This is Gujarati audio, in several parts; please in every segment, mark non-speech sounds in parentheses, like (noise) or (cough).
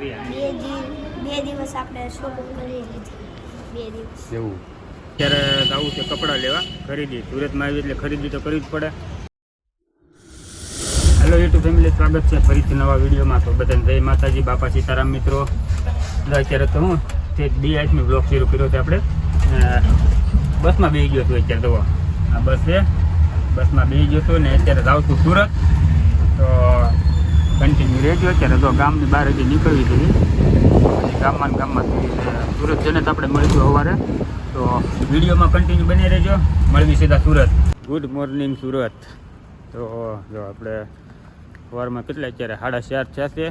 બે બે દિવસ આપણે શોપિંગ કરી લીધી. બે દિવસ. એવું. અત્યારે આવું છે કપડાં લેવા ખરીદી. સુરતમાં આવી એટલે ખરીદી તો કરવી જ પડે. હેલો યુટ્યુબ ફેમિલી સ્વાગત છે ફરીથી નવા વિડીયોમાં. તો બધાને જય માતાજી બાપા સીતારામ મિત્રો. અત્યારે તો હું તે બી આઈસનો બ્લોક શરૂ કર્યો છે આપણે. બસમાં બેસી ગયો છું અત્યારે તો. આ બસ છે. બસમાં બેસી ગયો છું ને અત્યારે જાઉં છું સુરત. કન્ટિન્યુ રહેજો. અત્યારે તો ગામની બહાર હજી નીકળવી જોઈએ ગામમાં ગામમાં સુરત જઈને તો આપણે મળીશું સવારે. તો વિડીયોમાં કન્ટિન્યુ બની રહેજો. મળવી સીધા સુરત. Good morning Surat. તો, જો આપણે સવારમાં કેટલા અત્યારે? સાડા ચાર છે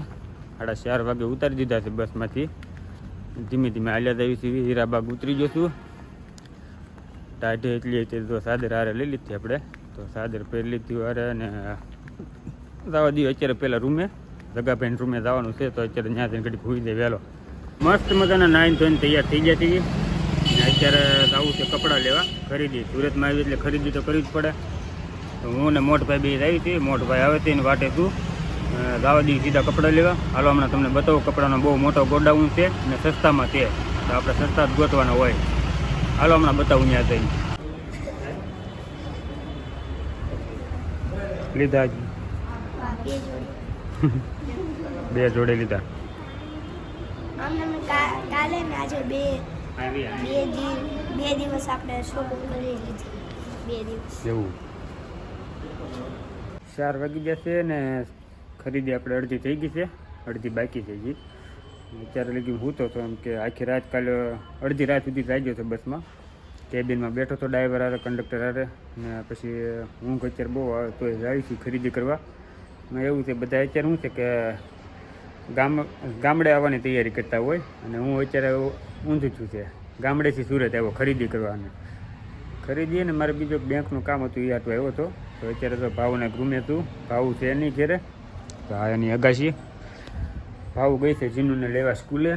સાડા ચાર વાગે ઉતારી દીધા છે બસમાંથી. ધીમે ધીમે આલ્યા જઈએ છીએ હીરાબાગ ઉતરી જશું. ટાઢે એટલી હતી તો સાદર હારે લઈ લીધી આપણે. તો સાદર પહેરી લીધી હારે અને જવા દઈએ. અત્યારે પહેલાં રૂમે જગાભાઈ રૂમે જવાનું છે, તો અત્યારે ત્યાં જઈને ઘડી ભૂઈ દે વહેલો. મસ્ત મજાના નાઈન ધોઈને તૈયાર થઈ છીએ. ને અત્યારે જવું છે કપડાં લેવા, ખરીદી. સુરતમાં આવી એટલે ખરીદી તો કરવી જ પડે. તો હું ને મોટભાઈ બે આવી હતી મોટભાઈ આવે છે વાટે તું. જવા દઈએ સીધા કપડાં લેવા. હાલો, હમણાં તમને બતાવું, કપડાનો બહુ મોટો ગોડાઉન છે અને સસ્તામાં છે. તો આપણે સસ્તા જ ગોતવાના હોય. હાલો, હમણાં બતાવું ત્યાં જઈને. લીધા જ બે જોડે. (laughs) લીધા. કાલે ને આજે બે બે બે દિવસ આપણે શોપિંગ કરી લીધી. બે દિવસ. એવું. ચાર વાગી જશે ને ખરીદી આપણે અડધી થઈ ગઈ છે. અડધી બાકી થઈ ગઈ અત્યારે લગી હું તો એમ કે આખી રાત કાલે અડધી રાત સુધી થઈ ગયો છે બસમાં. કેબિનમાં બેઠો તો ડ્રાઈવર હારે કંડક્ટર હારે ને પછી હું અત્યારે બહુ આવે તો જાય છું ખરીદી કરવા. એવું છે, બધા અત્યારે શું છે કે ગામ, ગામડે આવવાની તૈયારી કરતા હોય અને હું અત્યારે ઊંધું છું છે. ગામડેથી સુરત આવ્યો ખરીદી કરવાની. ખરીદીએ ને મારે બીજો બેંકનું કામ હતું એ આટલું આવ્યો હતો. તો અત્યારે તો ભાવને ગુમે હતું. ભાવ છે એની ઘેરે. તો આ એની અગાશી. ભાવ ગઈ છે જીનુને લેવા સ્કૂલે.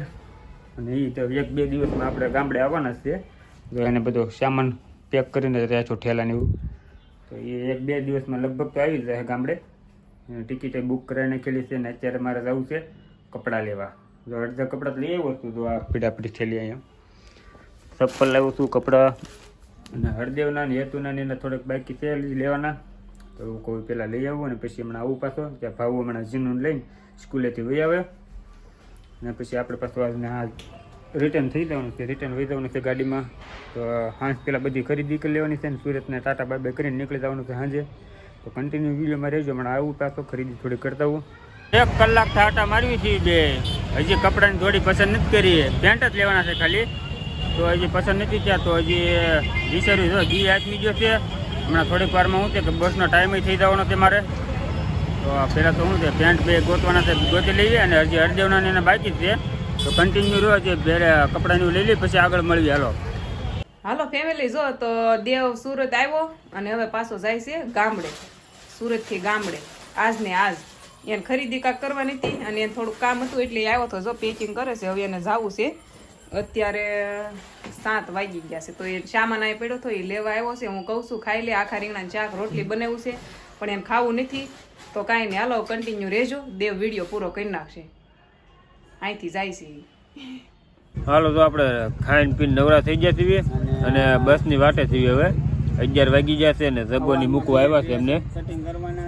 અને એ તો એક બે દિવસમાં આપણે ગામડે આવવાના છે. તો એને બધો સામાન પેક કરીને રહ્યા છો ઠેલાને એવું. તો એ એક બે દિવસમાં લગભગ તો આવી જાય ગામડે. ટિકિટે બુક કરાવી નાખેલી છે ને અત્યારે મારે જવું છે કપડાં લેવા. જો અડધા કપડાં તો લઈ આવ્યો છું તો આ પીડાપીડી થયેલી અહીંયા. ચપ્પલ લાવું છું, કપડાં. અને હરદેવના ને હેતુના ને થોડાક બાકી છે લેવાના. તો હું કોઈ પહેલાં લઈ આવું અને પછી હમણાં આવું પાછો. ત્યાં ભાવું હમણાં જીનું લઈને સ્કૂલેથી વહી આવે. અને પછી આપણે પાછું આજને આ રિટર્ન થઈ જવાનું છે રિટર્ન વહી જવાનું છે ગાડીમાં. તો હાંસ પહેલાં બધી ખરીદી કરી લેવાની છે ને સુરતને ટાટા બાય કરીને નીકળી જવાનું છે સાંજે તો કન્ટિન્યુ વિડીયોમાં રહેજો મને આવું પાછો ખરીદી થોડી કરતા હું એક કલાક ટાટા મારવી છે બે. હજી કપડાની થોડી પસંદ નથી કરી. પેન્ટ જ લેવાના છે ખાલી. તો હજી પસંદ નથી થયા તો હજી વિચાર્યું જો જી આદમી ગયો છે. હમણાં થોડીક વારમાં શું છે કે બસનો ટાઈમ થઈ જવાનો છે મારે. તો પહેલાં તો શું છે પેન્ટ બે ગોતવાના છે ગોતી લઈએ અને હજી હરદેવના ને એના બાકી છે. તો કન્ટિન્યુ રહ્યો છે બે કપડાનું લઈ લઈ પછી આગળ મળવી હાલો. હાલો ફેમિલી જો તો દેવ સુરત આવ્યો અને હવે પાછો જાય છે ગામડે. સુરતથી ગામડે. આજ ને આજ. એને ખરીદી કાંક કરવાની હતી અને એને થોડુંક કામ હતું એટલે આવ્યો તો જો પેકિંગ કરે છે હવે એને જવું છે. અત્યારે સાત વાગી ગયા છે. તો એ સામાન અહીં પડ્યો હતો એ લેવા આવ્યો છે. હું કહું છું ખાઈ લે આખા રીંગણા ચાક રોટલી બનાવ્યું છે. પણ એમ ખાવું નથી. તો કાંઈ નહીં હાલો કન્ટિન્યુ રહેજો. દેવ વીડિયો પૂરો કરી નાખશે. અહીંથી જાય છે. હાલો તો આપણે ખાઈને પીને નવરા થઈ ગયા છીએ. અને બસની વાટે છીએ હવે. અગિયાર વાગી જશે ને સગવડની મૂકવા આવ્યા છે એમને.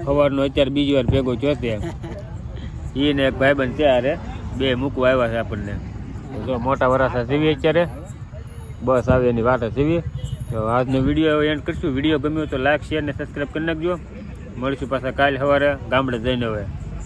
સવારનો અત્યારે બીજી વાર ભેગો થયો છે. એ ને એક ભાઈબંધ છે અરે બે મૂકવા આવ્યા છે આપણને. જો મોટા વરાસા સીવીએ અત્યારે. બસ આવે એની વાટે સીવી તો આજનો વીડિયો એન્ડ કરીશું. વીડિયો ગમ્યો તો લાઈક શેર ને સબસ્ક્રાઈબ કરી નાખજો. મળીશું પાછા કાલે સવારે ગામડે જઈને હવે.